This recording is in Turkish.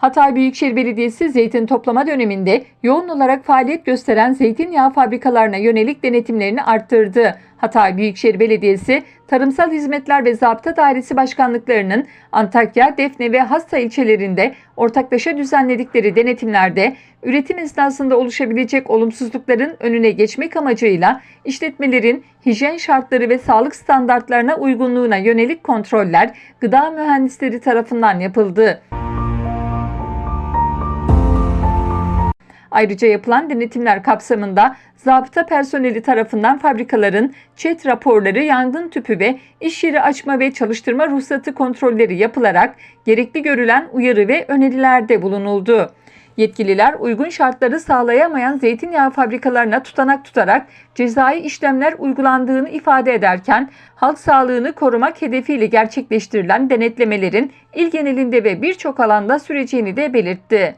Hatay Büyükşehir Belediyesi zeytin toplama döneminde yoğun olarak faaliyet gösteren zeytinyağı fabrikalarına yönelik denetimlerini arttırdı. Hatay Büyükşehir Belediyesi Tarımsal Hizmetler ve Zabıta Dairesi Başkanlıklarının Antakya, Defne ve Hasta ilçelerinde ortaklaşa düzenledikleri denetimlerde üretim esnasında oluşabilecek olumsuzlukların önüne geçmek amacıyla işletmelerin hijyen şartları ve sağlık standartlarına uygunluğuna yönelik kontroller gıda mühendisleri tarafından yapıldı. Ayrıca yapılan denetimler kapsamında zabıta personeli tarafından fabrikaların çet raporları, yangın tüpü ve iş yeri açma ve çalıştırma ruhsatı kontrolleri yapılarak gerekli görülen uyarı ve önerilerde bulunuldu. Yetkililer uygun şartları sağlayamayan zeytinyağı fabrikalarına tutanak tutarak cezai işlemler uygulandığını ifade ederken halk sağlığını korumak hedefiyle gerçekleştirilen denetlemelerin il genelinde ve birçok alanda süreceğini de belirtti.